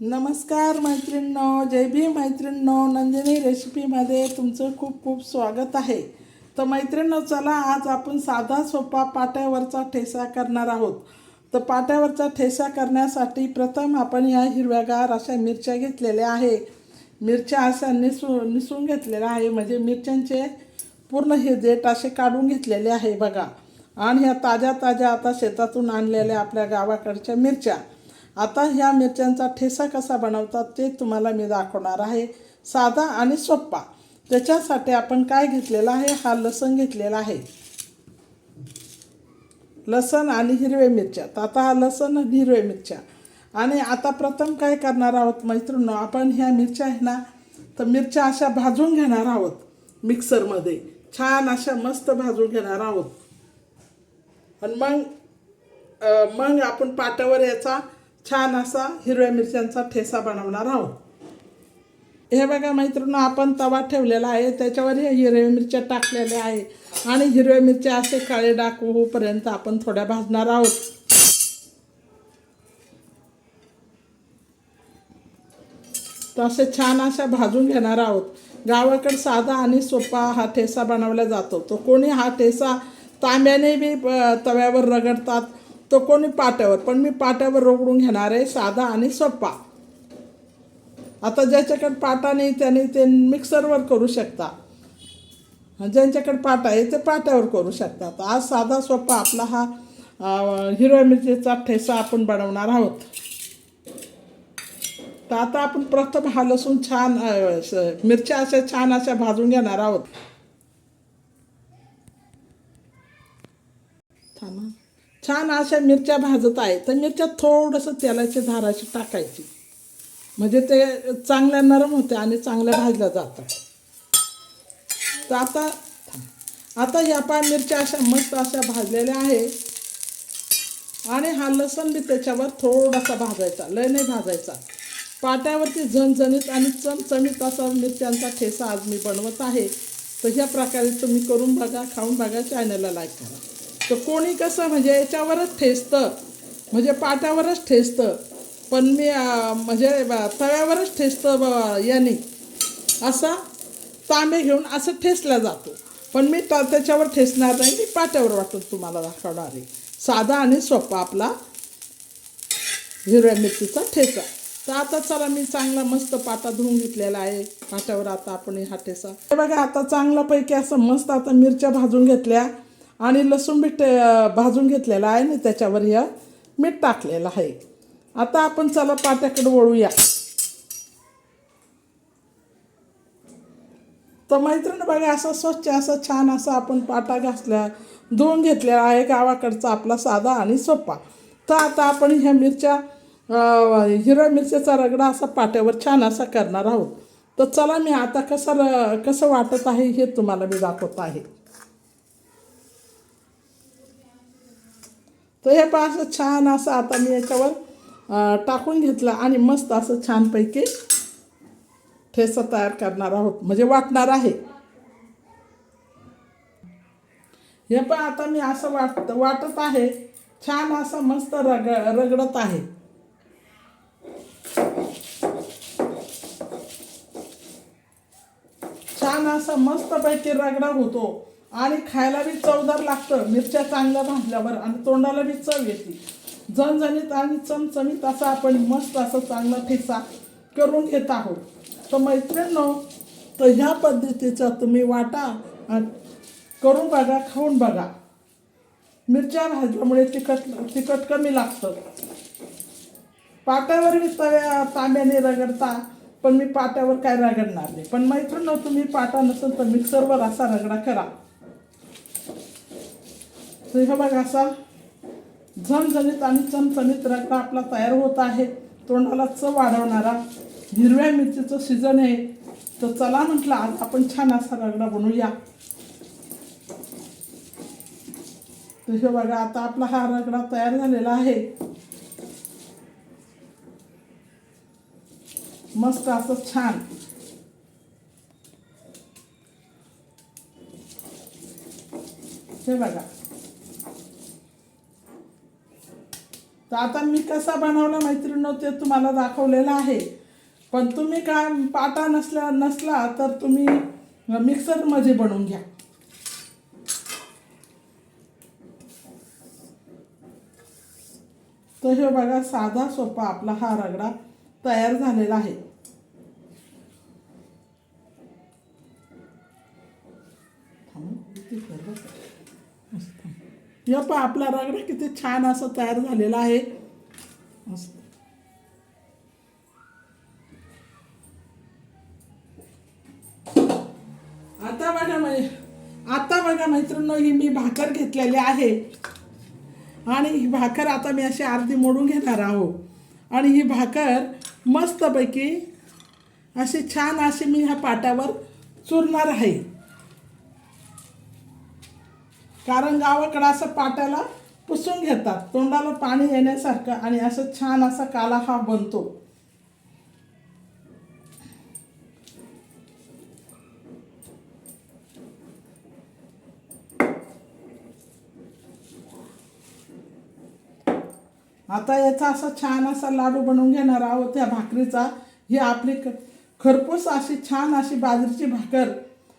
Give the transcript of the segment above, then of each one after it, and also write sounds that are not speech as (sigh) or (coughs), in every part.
नमस्कार मैत्रिणींनो जय भीम मैत्रिणींनो नंदिनी रेसिपीमध्ये तुमचं खूप खूप स्वागत आहे. तर मैत्रिणींनो चला आज आपण साधा सोपा पाट्यावरचा ठेसा करणार आहोत. तर पाट्यावरचा ठेसा करण्यासाठी प्रथम आपण या हिरव्यागार अशा मिरच्या घेतलेल्या आहे. मिरच्या अशा निसू निसून घेतलेल्या आहे. म्हणजे मिरच्यांचे पूर्ण हे देठ असे काढून घेतलेले आहे बघा. आणि ह्या ताज्या ताज्या आता शेतातून आणलेल्या आपल्या गावाकडच्या मिरच्या. आता ह्या मिरच्यांचा ठेसा कसा बनवतात ते तुम्हाला मी दाखवणार आहे. साधा आणि सोप्पा. त्याच्यासाठी आपण काय घेतलेलं आहे? हा लसण घेतलेला आहे. लसण आणि हिरव्या मिरच्या. तर आता हा लसण आणि हिरव्या मिरच्या. आणि आता प्रथम काय करणार आहोत मैत्रिणी आपण ह्या मिरच्या आहे ना तर मिरच्या अशा भाजून घेणार आहोत मिक्सरमध्ये. छान अशा मस्त भाजून घेणार आहोत. आणि मग मग आपण पाट्यावर याचा छान असा हिरव्या मिरच्यांचा ठेसा बनवणार आहोत. हे बघा मैत्रिणी आपण तवा ठेवलेला आहे. त्याच्यावर हे हिरव्या मिरच्या टाकलेल्या आहे. आणि हिरव्या मिरच्या असे काळे डाक होऊपर्यंत आपण थोड्या भाजणार आहोत. तर असे छान अशा भाजून घेणार आहोत. गावाकडे साधा आणि सोपा हा ठेसा बनवला जातो. तो कोणी हा ठेसा तांब्याने बी तव्यावर रगडतात तो कोणी पाट्यावर? पण मी पाट्यावर रगडून घेणार आहे साधा आणि सोपा. आता ज्याच्याकडे पाटा नाही त्याने ते मिक्सरवर करू शकता. ज्यांच्याकडे पाटा आहे ते पाट्यावर करू शकतात. आज साधा सोपा आपला हा हिरव्या मिरचीचा ठेसा आपण बनवणार आहोत. तर आता आपण प्रथम हा लसूण छान मिरच्या अशा छान अशा भाजून घेणार आहोत. थांबा. छान अशा मिरच्या भाजत आहे. तर मिरच्या थोडंसं तेलाच्या धाराशी टाकायची. म्हणजे ते चांगल्या नरम होते आणि चांगल्या भाजल्या जातात. तर आता आता या पा मिरच्या अशा मस्त अशा भाजलेल्या आहे. आणि हा लसण बी त्याच्यावर थोडासा भाजायचा. लय नाही भाजायचा. पाट्यावरती झणझणीत आणि चमचमीत असा मिरच्यांचा ठेसा आज मी बनवत आहे. तर ह्या प्रकारे तुम्ही करून बघा खाऊन बघा चॅनलला लाईक करा. तर कोणी कसं म्हणजे याच्यावरच ठेसतं म्हणजे पाट्यावरच ठेसतं पण मी म्हणजे तव्यावरच ठेचतं ब- याने. असा तांबे घेऊन असं ठेचला जातो. पण मी त त्याच्यावर ठेसणार नाही मी पाट्यावर वाटून तुम्हाला दाखवणार. आहे साधा आणि सोपा आपला हिरव्या मिरचीचा ठेचा. तर आता चला मी चांगला मस्त पाटा धुवून घेतलेला आहे. पाट्यावर आता आपण हा ठेचा. हे बघा आता चांगल्यापैकी असं मस्त आता मिरच्या भाजून घेतल्या. आणि लसूण बी भाजून घेतलेलं आहे आणि त्याच्यावर ह्या मीठ टाकलेलं आहे. आता आपण चला पाट्याकडे वळूया. तर मैत्रीण बघा असं स्वच्छ असं छान असं आपण पाटा घासल्या धुवून घेतलेला आहे गावाकडचा आपला साधा आणि सोपा. तर आता आपण ह्या मिरच्या हिरव्या मिरच्याचा रगडा असा पाट्यावर छान असा करणार आहोत. तर चला मी आता कसं र- कसं वाटत आहे हे तुम्हाला मी दाखवत आहे. तर हे पण असं छान असं आता मी याच्यावर टाकून घेतलं आणि मस्त असं छानपैकी ठेसा तयार करणार आहोत. म्हणजे वाटणार आहे. हे पण आता मी असं वाट वाटत आहे. छान असं मस्त रग रगडत आहे. छान असा मस्तपैकी रगडा होतो. आणि खायला बी चवदार लागतं मिरच्या चांगल्या भाजल्यावर आणि तोंडाला बी चव येते. जणजणीत आणि चमचमीत असा आपण मस्त असं चांगला ठेचा करून घेत आहोत. तर मैत्रिणींनो तर ह्या पद्धतीचा तुम्ही वाटा आणि करून बघा खाऊन बघा. मिरच्या भाजल्यामुळे तिखट तिखट कमी लागतं. पाट्यावर मी तव्या तांब्याने रगडता पण मी पाट्यावर काय रगडणार नाही. पण मैत्रिणी तुम्ही पाटा नसेल तर मिक्सरवर असा रगडा करा. तर हे बघा असा झणझणीत आणि चमचणीत रगडा आपला तयार होत आहे. तोंडाला चव वाढवणारा हिरव्या मिरचीचं सीझन आहे. तर चला म्हटलं आज आपण छान असा रगडा बनवूया. तर हे बघा आता आपला हा रगडा तयार झालेला आहे. मस्त असं छान. हे बघा. तर आता मी कसा बनवला मैत्रिणी ते तुम्हाला दाखवलेलं आहे. पण तुम्ही काय पाटा नसला नसला तर तुम्ही मिक्सरमध्ये बनवून घ्या. तर हे बघा साधा सोपा आपला हा रगडा तयार झालेला आहे. या पण आपला रगडा किती छान असा तयार झालेला आहे. असं आता बघा मै आता बघा मैत्रिणी ही मी भाकर घेतलेली आहे. आणि ही भाकर आता मी अशी अर्धी मोडून घेणार आहो आणि ही भाकर मस्तपैकी अशी छान अशी मी ह्या पाटावर चुरणार आहे. कारण गावाकडं असं पाट्याला पुसून घेतात. तोंडाला पाणी येण्यासारखं आणि असं छान असा काला हा बनतो. आता याचा असा छान असा लाडू बनवून घेणार आहोत या भाकरीचा. ही आपली खरपूस अशी छान अशी बाजरीची भाकर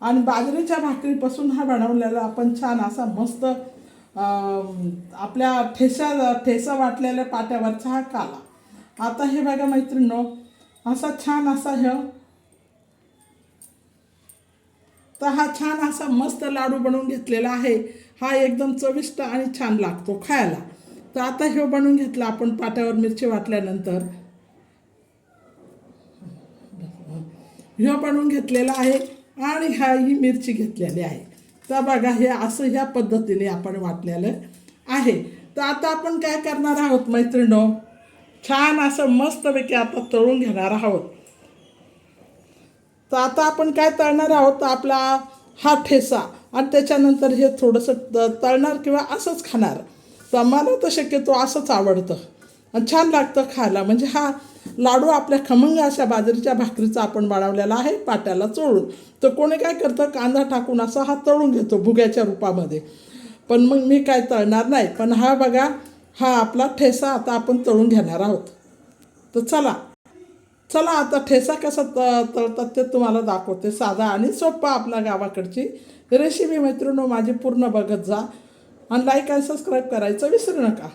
आणि बाजरीच्या भाकरीपासून हा बनवलेला आपण छान असा मस्त आपल्या ठेसा ठेसा वाटलेल्या पाट्यावरचा हा काला. आता हे बघा मैत्रिणो असा छान असा हे. तर हा छान असा मस्त लाडू बनवून घेतलेला आहे. हा एकदम चविष्ट आणि छान लागतो खायला. तर आता हे बनवून घेतला आपण पाट्यावर मिरची वाटल्यानंतर. हे बनवून घेतलेला आहे. आणि ह्या ही मिरची घेतलेली आहे. तर बघा हे असं ह्या पद्धतीने आपण वाटलेलं आहे. तर आता आपण काय करणार आहोत मैत्रिणो? छान असं मस्तपैकी आता तळून घेणार आहोत. तर आता आपण काय तळणार आहोत तर आपला हा ठेसा. आणि त्याच्यानंतर हे थोडंसं त- तळणार किंवा असंच खाणार. तर मला तर शक्यतो असंच आवडतं. छान लागतं खायला. म्हणजे हा लाडू आपल्या खमंग अशा बाजरीच्या भाकरीचा आपण बनवलेला आहे पाट्याला चोळून. तर कोणी काय करतं कांदा टाकून असा हा तळून घेतो भुग्याच्या रूपामध्ये. पण मग मी काय तळणार नाही. पण हा बघा हा आपला ठेसा आता आपण तळून घेणार आहोत. तर चला. चला आता ठेसा कसा त तळतात ते तुम्हाला दाखवते. साधा आणि सोप्पा आपल्या गावाकडची रेसिपी. मैत्रिणी माझी पूर्ण बघत जा. आणि लाईक आणि सबस्क्राईब करायचं विसरू नका.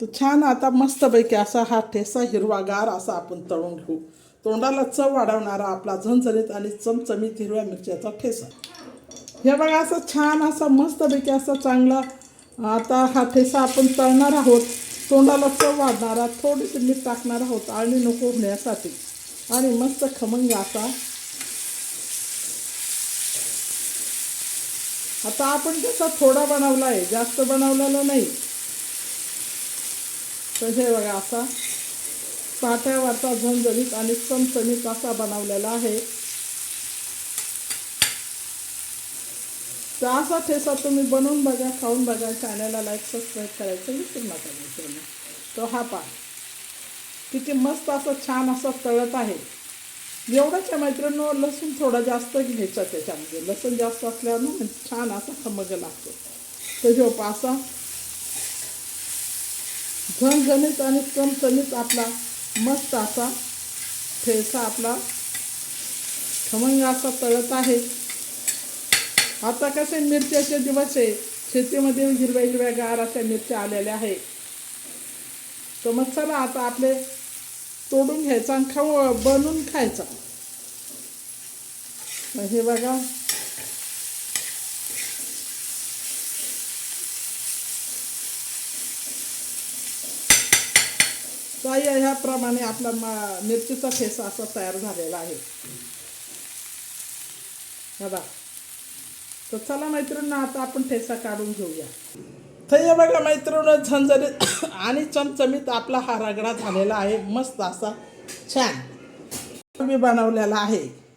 तर छान आता मस्तपैकी असा हा ठेसा हिरवागार असा आपण तळून घेऊ. तोंडाला चव वाढवणारा आपला झणझणीत आणि चमचमीत हिरव्या मिरच्याचा ठेसा. हे बघा असं छान असा मस्तपैकी असा चांगला आता हा ठेसा आपण तळणार आहोत. तोंडाला चव वाढणारा थोडीशी मीठ टाकणार आहोत आळणी नको होण्यासाठी आणि मस्त खमंग असा. आता आपण कसा थोडा बनवला आहे जास्त बनवलेला नाही. तर हे बघा असा पाट्यावरचा झणझणीत आणि चमचमीत असा बनवलेला आहे. तर असा ठेसा तुम्ही बनवून बघा खाऊन बघा चॅनलला लाईक सबस्क्राईब करायचं विसरू नका मित्रांनो तो हा पा. किती मस्त असं छान असं तळत आहे. एवढंच आहे मैत्रिणी लसूण थोडा जास्त घ्यायचा त्याच्यामध्ये. लसूण जास्त असल्यानं छान असा खमग लागतो. तर जो असा. झणझणीत आणि चमचमीत आपला मस्त असा ठेसा आपला खमंग असा तळत आहे. आता कसे मिरच्याचे दिवस आहे. शेतीमध्ये हिरव्या हिरव्या गार अशा मिरच्या आलेल्या आहे. तर मग चला आता आपले तोडून घ्यायचा आणि खाऊ बनवून खायचा. हे बघा. ताई ह्याप्रमाणे आपला मा मिरचीचा ठेसा असा तयार झालेला आहे. बघा. तर चला मैत्रिणींना आता आपण ठेसा काढून घेऊया. तर बघा मैत्रिणी झणझणीत (coughs) आणि चमचमीत आपला हा रगडा झालेला आहे. मस्त असा छान. मी बनवलेला आहे.